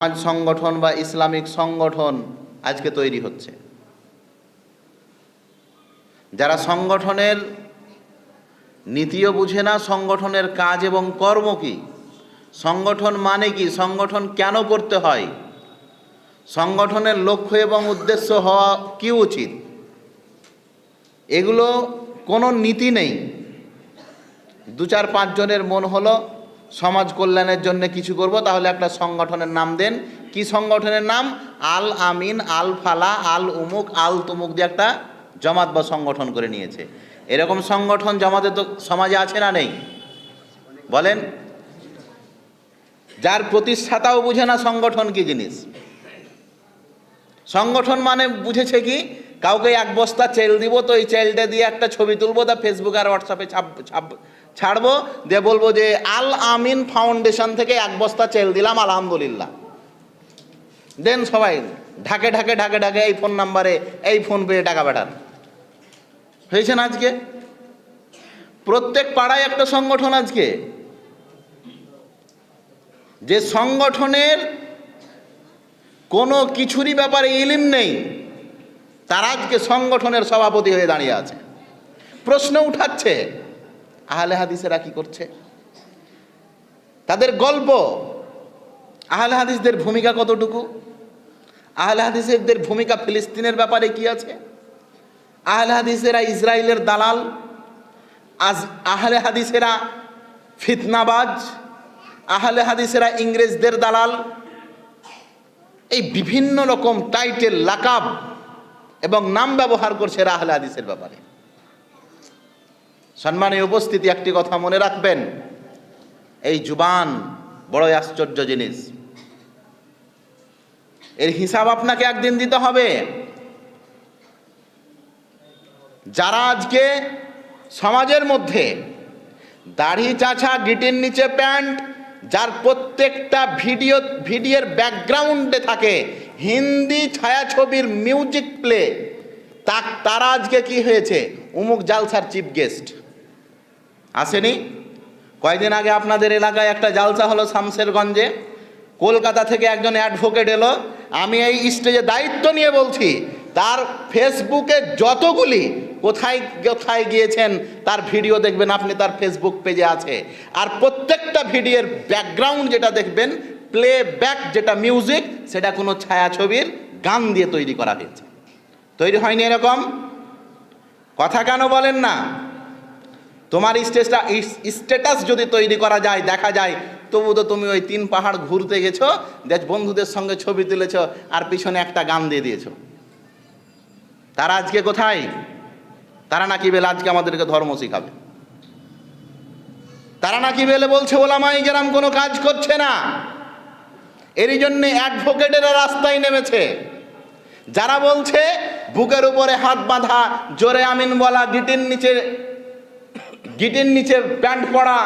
সমাজ সংগঠন বা ইসলামিক সংগঠন আজকে তৈরি হচ্ছে। যারা সংগঠনের নীতিও বুঝে না, সংগঠনের কাজ এবং কর্ম কি? সংগঠন মানে কি? সংগঠন কেন করতে হয়? সংগঠনের লক্ষ্য এবং উদ্দেশ্য হওয়া কি উচিত? এগুলো কোনো নীতি নেই। দু চার পাঁচজনের মন হলো সমাজ কল্যাণের জন্য কিছু করব, তাহলে একটা সংগঠনের নাম দেন। কি সংগঠনের নাম? আল আমিন, আল ফালা, আল উমুক, আল তুমুক দিয়ে একটা জমাত বা সংগঠন করে নিয়েছে। এরকম সংগঠন জমাতে তো সমাজে আছে না নেই? বলেন। যার প্রতিষ্ঠাতাও বুঝে না সংগঠন কি জিনিস। সংগঠন মানে বুঝেছে কি? কাউকে এক বস্তা চেল দিব, তো এই চেলটা দিয়ে একটা ছবি তুলবো, তা ফেসবুক আর হোয়াটসঅ্যাপে ছাপ ছাপ ছাড়বো, দিয়ে বলব যে আল আমিন ফাউন্ডেশন থেকে এক বস্তা চেল দিলাম, আলহামদুলিল্লাহ। দেন সবাই, ঢাকে ঢাকে ঢাকে ঢাকে এই ফোন নাম্বারে, এই ফোন পেয়ে টাকা পাঠান। হয়েছে না আজকে? প্রত্যেক পাড়ায় একটা সংগঠন আজকে। যে সংগঠনের কোনো কিছুরই ব্যাপারে ইলিম নেই, তারা আজকে সংগঠনের সভাপতি হয়ে দাঁড়িয়ে আছে। প্রশ্ন উঠাচ্ছে। আহলে হাদিসেরা কি করছে? তাদের গল্প, আহলে হাদিসদের ভূমিকা কতটুকু? আহলে হাদিসের ভূমিকা ফিলিস্তিনের ব্যাপারে কি আছে? আহলে হাদিসেরা ইসরায়েলের দালাল, আজ আহলে হাদিসেরা ফিতনাবাজ, আহলে হাদিসেরা ইংরেজদের দালাল। এই বিভিন্ন রকম টাইটেল, লাকাব এবং নাম ব্যবহার করছে আহলে হাদিসের ব্যাপারে। সম্মানীয় উপস্থিতি একটি কথা মনে রাখবেন। এই জুবান বড়ই আশ্চর্য জিনিস। এর হিসাব আপনাকে একদিন দিতে হবে। যারা আজকে সমাজের মধ্যে দাড়ি চাছা গিটির নিচে প্যান্ট, যার প্রত্যেকটা ভিডিও, ভিডিওর ব্যাকগ্রাউন্ডে থাকে হিন্দি ছায়াছবির মিউজিক প্লে তারা আজকে কি হয়েছে? উমুক জালসার চিফ গেস্ট। আসেনি। কয়েকদিন আগে আপনাদের এলাকায় একটা জালসা হলো শামসেরগঞ্জে কলকাতা থেকে একজন অ্যাডভোকেট এলো। আমি এই স্টেজে দায়িত্ব নিয়ে বলছি, তার ফেসবুকে যতগুলি কোথায় কোথায় গিয়েছেন, তার ভিডিও দেখবেন, আপনি তার ফেসবুক পেজে আছে। আর প্রত্যেকটা ভিডিওর ব্যাকগ্রাউন্ড যেটা দেখবেন প্লে ব্যাক যেটা মিউজিক সেটা কোনো ছায়াছবির গান দিয়ে তৈরি করা হয়েছে। তৈরি হয়নি এরকম? কথা কেন বলেন না? তোমার স্টেজটা স্ট্যাটাস যদি তৈরি করা যায়, দেখা যায় তবু তো তুমি ওই তিন পাহাড় ঘুরতে গেছো, দেখ বন্ধুদের সঙ্গে ছবি তুলেছ আর পিছনে একটা গান দিয়ে দিয়েছ। তারা আজকে কোথায়? তারা নাকি বেলে আজকে আমাদেরকে ধর্ম শিখাবে। তারা নাকি বেলে বলছে, ওলামাই গেরাম কোনো কাজ করছে না। এরই জন্য অ্যাডভোকেটেরা রাস্তায় নেমেছে। যারা বলছে, বুকের উপরে হাত বাঁধা, জোরে আমিন বলা, গিটির নিচে গিটির নিচে প্যান্ট পরা,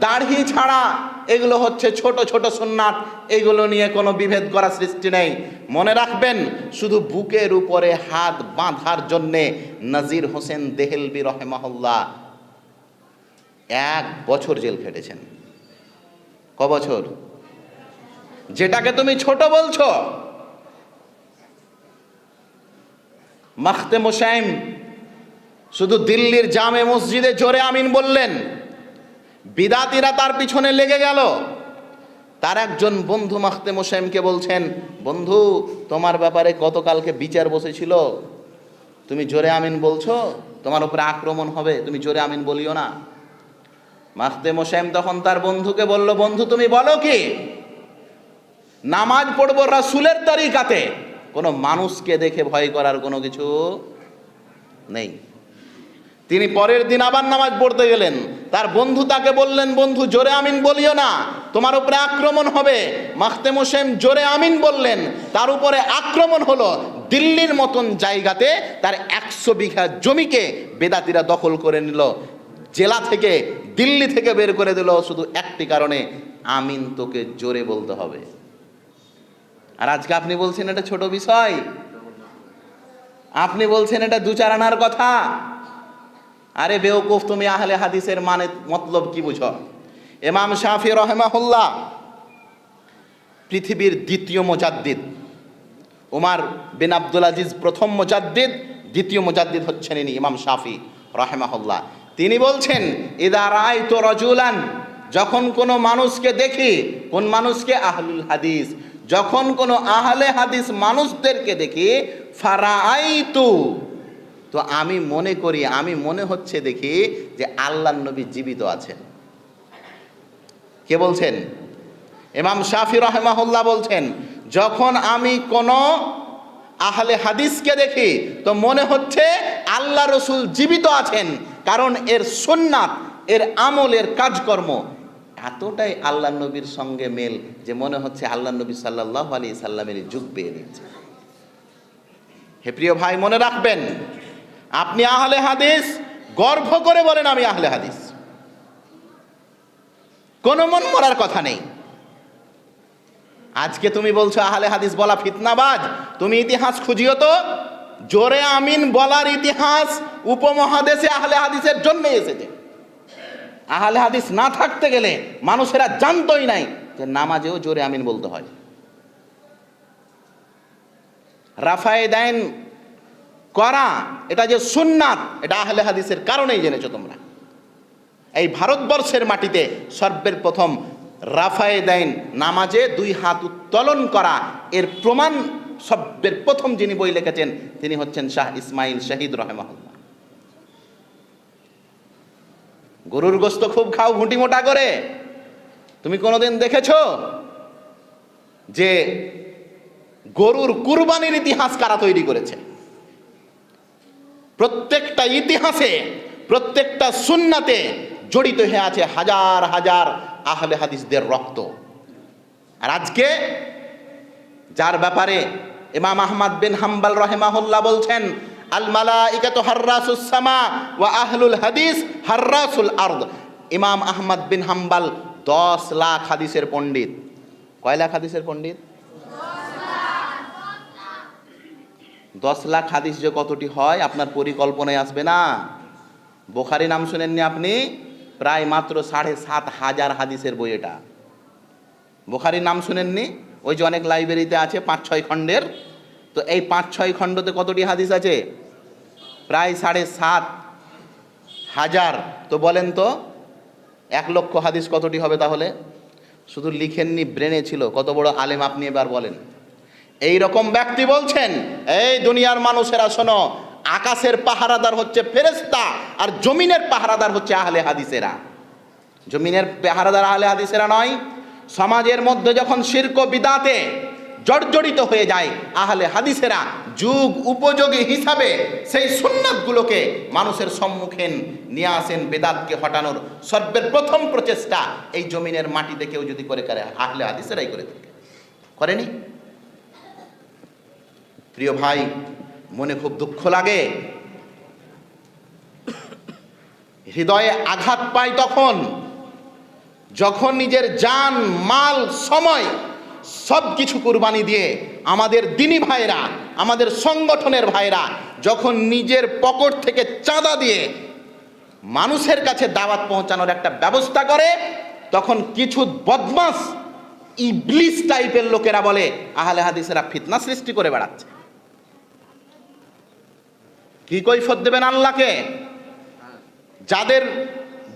দাড়ি ছাড়া, এগুলো হচ্ছে ছোট ছোট সুন্নাত। এগুলো নিয়ে কোনো বিভেদ করা সৃষ্টি নেই। মনে রাখবেন, শুধু বুকের উপরে হাত বাঁধার জন্যে নাজির হোসেন দেহেলবি রহেমাহুল্লাহ এক বছর জেল খেটেছেন। ক বছর? যেটাকে তুমি ছোট বলছো। মাখতে মোসাইম শুধু দিল্লির জামে মসজিদে জোরে আমিন বললেন। বিদাতিরা তার পিছনে লেগে গেল। তার একজন বন্ধু মাখতে মোসাইমকে বলছেন, বন্ধু, তোমার ব্যাপারে গতকালকে বিচার বসেছিল। তুমি জোরে আমিন বলছো? তোমার উপরে আক্রমণ হবে, তুমি জোরে আমিন বলিও না। মাখতে মোসাইম তখন তার বন্ধুকে বলল, বন্ধু, তুমি বলো কি? নামাজ পড়ব রাসুলের তরিকাতে। কোনো মানুষকে দেখে ভয় করার কোনো কিছু নেই। তিনি পরের দিন আবার নামাজ পড়তে গেলেন। তার বন্ধু তাকে বললেন, বন্ধু, জোরে আমিন বলিও না। তোমার উপরে আক্রমণ হবে। মাখতে মোসেম জোরে আমিন বললেন। তার উপরে আক্রমণ হলো দিল্লির মতন জায়গাতে তার একশো বিঘা জমিকে বেদাতিরা দখল করে নিল। জেলা থেকে দিল্লি থেকে বের করে দিল। শুধু একটি কারণে আমিন তোকে জোরে বলতে হবে। আর আজকে আপনি বলছেন এটা ছোট বিষয়। আপনি বলছেন এটা দু চার আনার কথা। আরে বেওকুফ, তুমি আহলে হাদিসের মানে মতলব কি বুঝো? ইমাম শাফি রহমাহুল্লাহ, পৃথিবীর দ্বিতীয় মোজাদ্দিদ। উমার বিন আব্দুল আজিজ প্রথম মোজাদ্দিদ, দ্বিতীয় মোজাদ্দিদ হচ্ছেন ইনি, ইমাম শাফি রাহেমাহুল্লাহ। তিনি বলছেন, ইদা রায় তো রজুলান যখন কোনো মানুষকে দেখি, কোন মানুষকে? আহলুল হাদিস। যখন কোনো আহলে হাদিস মানুষদেরকে দেখি, ফারাআইতু আমি মনে করি, আমি মনে হচ্ছে দেখি যে আল্লাহ নবী জীবিত আছেন। কে বলছেন? ইমাম শাফি রহমাহুল্লাহ বলছেন, যখন আমি কোনো আহলে হাদিসকে দেখি, তো মনে হচ্ছে আল্লাহ রসুল জীবিত আছেন, কারণ এর সুন্নাত, এর আমল, এর কাজকর্ম এতটাই আল্লাহ নবীর সঙ্গে মেল যে মনে হচ্ছে আল্লাহ নবী সাল্লাহ আলী সাল্লামের যুগ পেয়ে নিচ্ছে হে প্রিয় ভাই, মনে রাখবেন আপনি আহলে হাদিস গর্ব করে বলেন আমি আহলে হাদিস। কোনো মন মরার কথা নেই। আজকে তুমি বলছো আহলে হাদিস বলা ফিতনাবাজ, তুমি ইতিহাস খুঁজিও তো। জোরে আমিন বলার ইতিহাস উপমহাদেশে আহলে হাদিসের জন্য এসেছে। আহলে হাদিস না থাকতে গেলে মানুষেরা জানতই নাই যে নামাজেও জোরে আমিন বলতে হয়। রাফায়ে দাইন করা এটা যে সুন্নাত, এটা আহলে হাদিসের কারণেই জেনেছো তোমরা। এই ভারতবর্ষের মাটিতে সর্বের প্রথম রাফায়ে দাইন নামাজে দুই হাত উত্তোলন করা, এর প্রমাণ সর্বের প্রথম যিনি বই লিখেছেন, তিনি হচ্ছেন শাহ ইসমাইল শাহিদ রহেমাহুল্লাহ। গরুর গোস্ত খুব খাও, ঘুঁটি মোটা করে। তুমি কোনোদিন দেখেছ যে গরুর কুরবানির ইতিহাস কারা তৈরি করেছে? প্রত্যেকটা ইতিহাসে, প্রত্যেকটা সুন্নাতে জড়িত হয়ে আছে হাজার হাজার আহলে হাদিসদের রক্ত। আর আজকে যার ব্যাপারে ইমাম আহমদ বিন হাম্বাল রহেমাহুল্লাহ বলছেন, আল মালাইকাতু হাররাসুস সামা ওয়া আহলুল হাদিস হাররাসুল আরদ। ইমাম আহমদ বিন হাম্বাল দশ লাখ হাদিসের পণ্ডিত। কয় লাখ হাদিসের পণ্ডিত? দশ লাখ হাদিস যে কতটি হয়, আপনার পরিকল্পনায় আসবে না। বোখারি নাম শুনেননি আপনি? প্রায় মাত্র সাড়ে সাত হাজার হাদিসের বই এটা। বোখারির নাম শুনেননি? ওই যে অনেক লাইব্রেরিতে আছে, পাঁচ ছয় খণ্ডের। তো এই পাঁচ ছয় খণ্ডতে কতটি হাদিস আছে? প্রায় সাড়ে সাত হাজার। তো বলেন তো, এক লক্ষ হাদিস কতটি হবে তাহলে? শুধু লিখেননি ব্রেনে ছিল। কত বড় আলেম আপনি এবার বলেন। এই রকম ব্যক্তি বলছেন, এই দুনিয়ার মানুষেরা শোনো, আকাশের পাহারাদার হচ্ছে ফেরেস্তা আর জমিনের পাহারাদার হচ্ছে আহলে হাদিসেরা। জমিনের পাহারাদার আহলে হাদিসেরা নয়, সমাজের মধ্যে যখন শির্ক বিদাতে জর্জরিত হয়ে যায় আহলে হাদিসেরা, যুগ উপযোগী হিসাবে সেই সুন্নাতগুলোকে মানুষের সম্মুখীন নিয়ে আসেন বেদাতকে হটানোর সর্বের প্রথম প্রচেষ্টা, এই জমিনের মাটিতে কেউ যদি করে করে, আহলে হাদিসেরাই করে থাকে। করেনি? প্রিয় ভাই, মনে খুব দুঃখ লাগে। হৃদয়ে আঘাত পায় তখন, যখন নিজের জান, মাল, সময় সব কিছু কুরবানি দিয়ে আমাদের দিনী ভাইরা আমাদের সংগঠনের ভাইরা যখন নিজের পকেট থেকে চাঁদা দিয়ে মানুষের কাছে দাওয়াত পৌঁছানোর একটা ব্যবস্থা করে, তখন কিছু বদমাস ইবলিস টাইপের লোকেরা বলে, আহলে হাদিসেরা ফিতনা সৃষ্টি করে বেড়াচ্ছে। কি কৈফত দেবেন আল্লাহকে? যাদের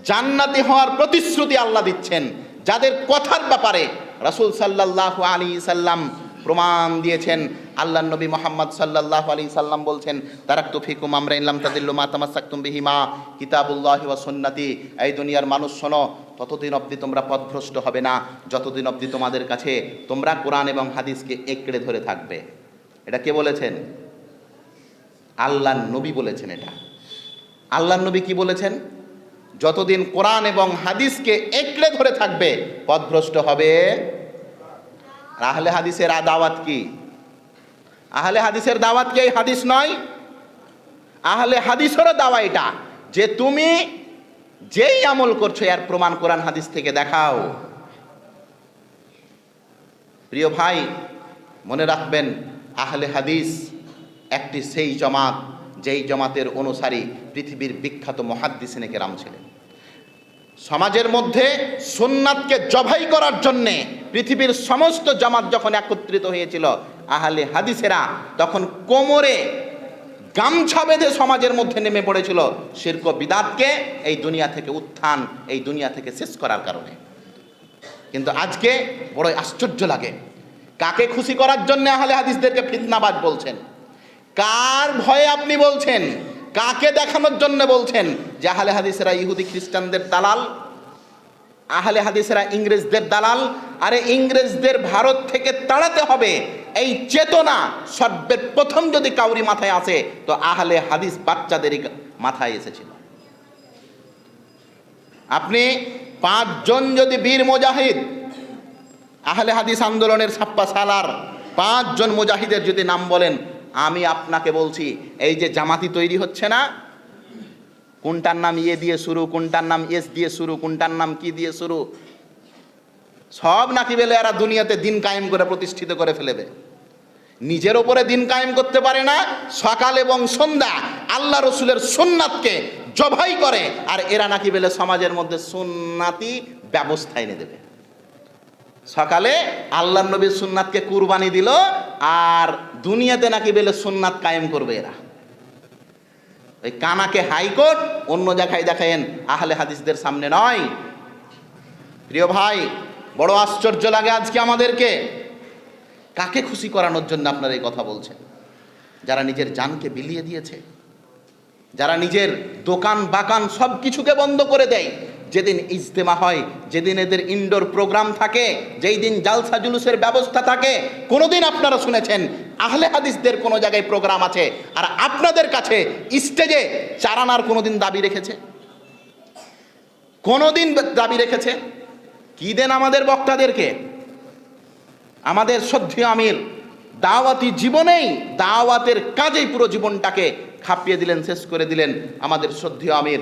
জান্নাতি হওয়ার প্রতিশ্রুতি আল্লাহ দিচ্ছেন, যাদের কথার ব্যাপারে রাসূল সাল্লাল্লাহু আলী সাল্লাম প্রমাণ দিয়েছেন আল্লাহ নবী মোহাম্মদ সাল্লাল্লাহু আলী সাল্লাম বলছেন, তারাক তুফিকুম আমরা ইনলাম তাদিল্লু মা তামাসাক্তুম বিহিমা কিতাবুল্লাহি ওয়া সুন্নাতি। এই দুনিয়ার মানুষ শোনো, ততদিন অবধি তোমরা পথভ্রষ্ট হবে না, যতদিন অবধি তোমাদের কাছে তোমরা কোরআন এবং হাদিসকে একড়ে ধরে থাকবে। এটা কে বলেছেন? আল্লাহ নবী বলেছেন এটা। আল্লাহ নবী কি বলেছেন? যতদিন কোরআন এবং হাদিসকে একড়ে ধরে থাকবে, পথভ্রষ্ট হবে। আহলে হাদিসের দাওয়াত কি? আহলে হাদিসের দাওয়াত কি এই হাদিস নয়? আহলে হাদিসেরও দাওয়া এটা, যে তুমি যেই আমল করছ, এর প্রমাণ কোরআন হাদিস থেকে দেখাও। প্রিয় ভাই, মনে রাখবেন, আহলে হাদিস একটি সেই জমাত, যেই জমাতের অনুসারী পৃথিবীর বিখ্যাত মহাদ্দিসিনে কেরাম ছিলেন। সমাজের মধ্যে সুন্নাতকে জবাই করার জন্যে পৃথিবীর সমস্ত জামাত যখন একত্রিত হয়েছিল, আহলে হাদিসেরা তখন কোমরে গামছা বেঁধে সমাজের মধ্যে নেমে পড়েছিল শির্ক বিদাতকে এই দুনিয়া থেকে উত্থান, এই দুনিয়া থেকে শেষ করার কারণে। কিন্তু আজকে বড় আশ্চর্য লাগে। কাকে খুশি করার জন্য আহলে হাদিসদেরকে ফিতনাবাজ বলছেন? কার ভয়ে আপনি বলছেন? কাকে দেখানোর জন্য বলছেন? যে আহলে হাদিসেরা ইহুদি খ্রিস্টানদের দালাল, আহলে হাদিসেরা ইংরেজদের দালাল, আরে ইংরেজদের ভারত থেকে তাড়াতে হবে। এই চেতনা সর্বের প্রথম যদি কাউরি মাথায় আসে, তো আহলে হাদিস বাচ্চাদেরই মাথায় এসেছিল। আপনি পাঁচজন যদি বীর মুজাহিদ, আহলে হাদিস আন্দোলনের ছাপ্পা সালার পাঁচজন মুজাহিদের যদি নাম বলেন আমি আপনাকে বলছি, এই যে জামাতি তৈরি হচ্ছে না? কোনটার নাম ইয়ে দিয়ে শুরু, কোনটার নাম এস দিয়ে শুরু, কোনটার নাম কি দিয়ে শুরু? সব নাকি বেলে এরা দুনিয়াতে দিন কায়েম করে প্রতিষ্ঠিত করে ফেলেবে। নিজের ওপরে দিন কায়েম করতে পারে না, সকাল এবং সন্ধ্যা আল্লাহ রসুলের সুন্নাতকে জবাই করে, আর এরা নাকি বেলে সমাজের মধ্যে সুন্নাতি ব্যবস্থা এনে দেবে। সকালে আল্লাহ নবীর সুন্নাতকে কুরবানি দিল আর দুনিয়াতে নাকি বেলে সুন্নাত কায়েম করবে এরা। ওই কানাকে হাইকোর্ট, অন্য জায়গায় দেখায়েন আহলে হাদিসদের সামনে নয়। প্রিয় ভাই, বড় আশ্চর্য লাগে আজকে আমাদেরকে। কাকে খুশি করানোর জন্য আপনারা এই কথা বলছেন? যারা নিজের জানকে বিলিয়ে দিয়েছে, যারা নিজের দোকান বাকান সব কিছুকে বন্ধ করে দেয় যেদিন ইজতেমা হয়, যেদিন এদের ইনডোর প্রোগ্রাম থাকে, যেই দিন জালসা জুলুসের ব্যবস্থা থাকে, কোনোদিন আপনারা শুনেছেন, আহলে হাদিসদের কোনো জায়গায় প্রোগ্রাম আছে, আর আপনাদের কাছে স্টেজে চারানার কোনোদিন দাবি রেখেছে? কোনোদিন দাবি রেখেছে? কি দেন আমাদের বক্তাদেরকে? আমাদের শ্রদ্ধেয় আমির, দাওয়াতি জীবনেই দাওয়াতের কাজেই পুরো জীবনটাকে খাপিয়ে দিলেন, শেষ করে দিলেন আমাদের শ্রদ্ধেয় আমির।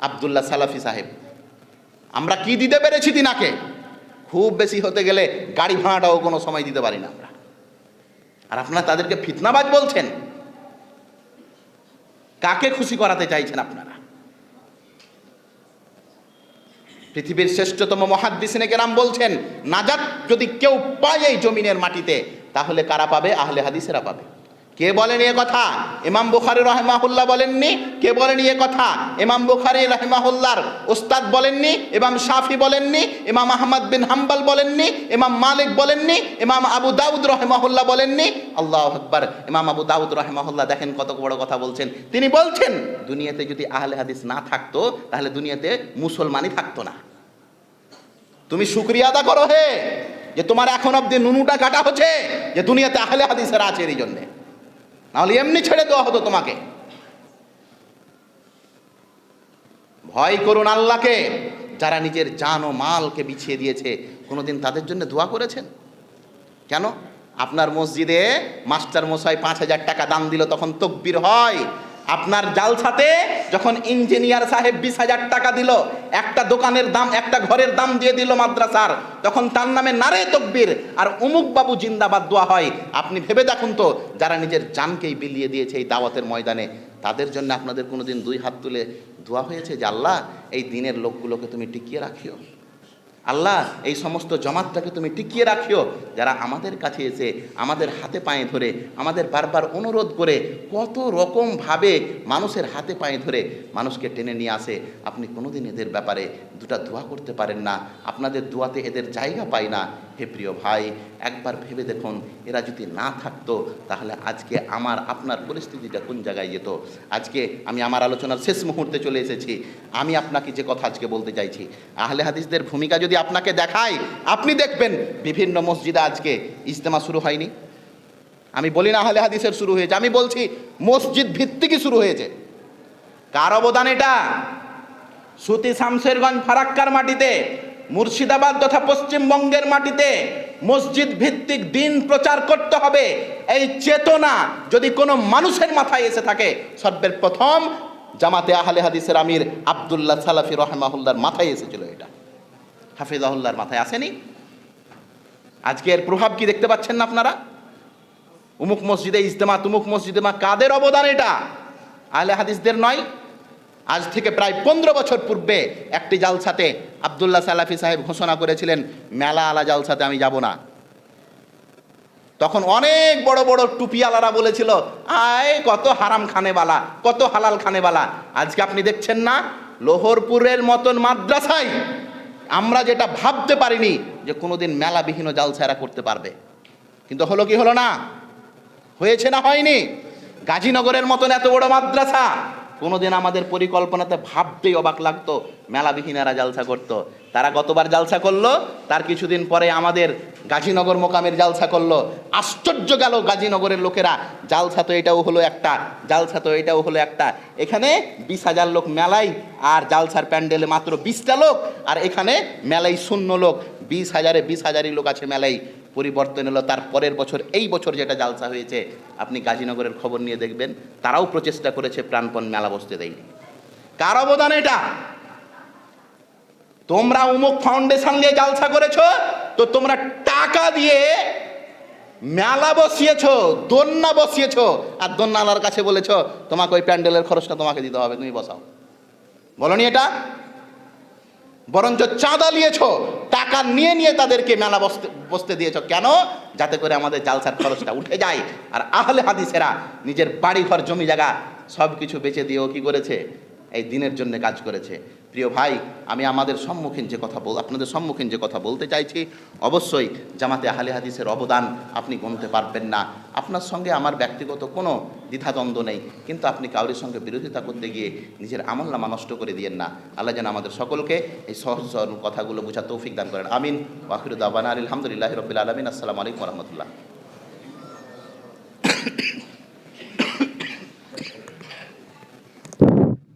আবদুল্লাহ সালাফি সাহেব। আমরা কি দিতে পেরেছি তিনাকে? খুব বেশি হতে গেলে গাড়ি ভাড়াটাও কোনো সময় দিতে পারি না আমরা। আর আপনারা তাদেরকে ফিতনাবাজ বলছেন। কাকে খুশি করাতে চাইছেন আপনারা? পৃথিবীর শ্রেষ্ঠতম মহাদ্দিসিনে কেরাম বলছেন, নাজাত যদি কেউ পায় এই জমিনের মাটিতে, তাহলে কারা পাবে? আহলে হাদিসেরা পাবে। কে বলেন এ কথা? ইমাম বুখারি রহমাহুল্লাহ বলেননি? কে বলেন এ কথা? ইমাম বুখারি রহমাহুল্লাহর ওস্তাদ বলেননি? ইমাম শাফি বলেননি? ইমাম আহমদ বিন হাম্বাল বলেননি? ইমাম মালিক বলেননি? ইমাম আবু দাউদ রহমাহুল্লাহ বলেননি? আল্লাহ আকবার। ইমাম আবু দাউদ রহমাহুল্লাহ দেখেন কত বড় কথা বলছেন। তিনি বলছেন, দুনিয়াতে যদি আহলে হাদিস না থাকতো, তাহলে দুনিয়াতে মুসলমানই থাকতো না। তুমি শুক্রিয়া আদা করো হে, যে তোমার এখন অব্দি নুনুটা কাটা হচ্ছে, যে দুনিয়াতে আহলে হাদিসের আছে এই জন্যে। নাহলে এমনি ছেড়ে দেওয়া হতো তোমাকে। ভয় করুন আল্লাহকে, যারা নিজের জান ও মালকে বিছিয়ে দিয়েছে, কোনোদিন তাদের জন্য দোয়া করেছেন? কেন? আপনার মসজিদে মাস্টার মশাই পাঁচ হাজার টাকা দাম দিল তখন তকবির হয়। আপনার জালসাতে যখন ইঞ্জিনিয়ার সাহেব বিশ হাজার টাকা দিল, একটা দোকানের দাম, একটা ঘরের দাম দিয়ে দিল মাদ্রাসার, তখন তার নামে নারে তকবির, আর অমুক বাবু জিন্দাবাদ দোয়া হয়। আপনি ভেবে দেখুন তো, যারা নিজের জানকেই বিলিয়ে দিয়েছে এই দাওয়াতের ময়দানে, তাদের জন্য আপনাদের কোনোদিন দুই হাত তুলে দোয়া হয়েছে যে, আল্লাহ, এই দিনের লোকগুলোকে তুমি টিকিয়ে রাখিও। আল্লাহ, এই সমস্ত জমাতটাকে তুমি টিকিয়ে রাখিও। যারা আমাদের কাছে এসে আমাদের হাতে পায়ে ধরে, আমাদের বারবার অনুরোধ করে কত রকমভাবে মানুষের হাতে পায়ে ধরে মানুষকে টেনে নিয়ে আসে, আপনি কোনোদিন এদের ব্যাপারে দুটা দোয়া করতে পারেন না। আপনাদের দোয়াতে এদের জায়গা পায় না। হে প্রিয় ভাই, একবার ভেবে দেখুন, এরা যদি না থাকতো, তাহলে আজকে আমার, আপনার পরিস্থিতিটা কোন জায়গায় যেত? আজকে আমি আমার আলোচনার শেষ মুহূর্তে চলে এসেছি। আমি আপনাকে যে কথা আজকে বলতে চাইছি, আহলে হাদিসদের ভূমিকা যদি আপনাকে দেখাই আপনি দেখবেন বিভিন্ন মসজিদে আজকে ইজতেমা শুরু হয়নি। আমি বলি না আহলে হাদিসের শুরু হয়েছে, আমি বলছি মসজিদ ভিত্তিকই শুরু হয়েছে। কার অবদান এটা? সুতি শামশেরগঞ্জ ফারাক্কার মাটিতে মুর্শিদাবাদ তথা পশ্চিমবঙ্গের মাটিতে মসজিদ ভিত্তিক দিন প্রচার করতে হবে। এই চেতনা যদি কোনো মানুষের মাথায় এসে থাকে, সর্বের প্রথম জামাতে আহলে হাদিসের আমির আবদুল্লাহ সালাফি রহমাহুল্লার মাথায় এসেছিল এটা। হাফিজাহুল্লার মাথায় আসেনি। আজকে এর প্রভাব কি দেখতে পাচ্ছেন না আপনারা? উমুক মসজিদে ইজতেমা তুমুক মসজিদে মা কাদের অবদান এটা? আহলে হাদিসদের নয়। আজ থেকে প্রায় পনেরো বছর পূর্বে একটি জালসাতে আবদুল্লাহ সালাফি সাহেব ঘোষণা করেছিলেন, মেলা আলা জালসাতে আমি যাব না। তখন অনেক বড় বড় টুপিওয়ালারা বলেছিল, আয়, কত হারাম খানেবালা কত হালাল খানেবালা আজকে আপনি দেখছেন না, লোহরপুরের মতন মাদ্রাসায় আমরা যেটা ভাবতে পারিনি যে কোনোদিন মেলাবিহীন জালসা এরা করতে পারবে। কিন্তু হলো কি হলো না? হয়েছে না হয়নি? গাজীনগরের মতন এত বড় মাদ্রাসা কোনোদিন আমাদের পরিকল্পনাতে ভাবতেই অবাক লাগতো, মেলাবিহীনেরা জালসা করতো। তারা গতবার জালসা করল, তার কিছুদিন পরে আমাদের গাজীনগর মোকামের জালসা করল। আশ্চর্য গেল গাজীনগরের লোকেরা, জালসা তো এটাও হলো একটা, জালসা তো এটাও হলো একটা। এখানে বিশ হাজার লোক মেলাই আর জালসার প্যান্ডেলে মাত্র বিশটা লোক, আর এখানে মেলাই শূন্য লোক। বিশ হাজারে বিশ হাজারই লোক আছে মেলাই পরিবর্তন এলো, তার পরের বছর, এই বছর যেটা জালসা হয়েছে, আপনি গাজীনগরের খবর নিয়ে দেখবেন, তারাও প্রচেষ্টা করেছে প্রাণপণ মেলা বসতে দেয়নি। কার অবদান এটা? তোমরা উমুক ফাউন্ডেশন দিয়ে জালসা করেছ, তো তোমরা টাকা দিয়ে মেলা বসিয়েছ দোন্না বসিয়েছ, আর দোন্নালার কাছে বলেছ, তোমাকে ওই প্যান্ডেলের খরচটা তোমাকে দিতে হবে, তুমি বসাও। বলনি এটা? বরঞ্চ চাঁদা নিয়েছ, টাকা নিয়ে নিয়ে তাদেরকে মেলা বসতে বসতে দিয়েছ। কেন? যাতে করে আমাদের জালসার খরচটা উঠে যায়। আর আহলে হাদিসেরা নিজের বাড়িঘর, জমি জায়গা সব কিছু বেচে দিয়েও কি করেছে? এই দিনের জন্য কাজ করেছে। প্রিয় ভাই, আমি আমাদের সম্মুখীন যে কথা বল আপনাদের সম্মুখীন যে কথা বলতে চাইছি, অবশ্যই জামাতে আহলে হাদিসের অবদান আপনি গুনতে পারবেন না। আপনার সঙ্গে আমার ব্যক্তিগত কোনো দ্বিধাদ্বন্দ্ব নেই, কিন্তু আপনি কাউরির সঙ্গে বিরোধিতা করতে গিয়ে নিজের আমল নামা নষ্ট করে দিয়েন না। আল্লাহ যেন আমাদের সকলকে এই সহজ সরল কথাগুলো বোঝা তৌফিক দান করেন। আমিন। ওয়াকিরুদ্দাবান আলহামদুলিল্লাহ রবিল আলমিন। আসসালামু আলাইকুম রহমতুল্লাহ।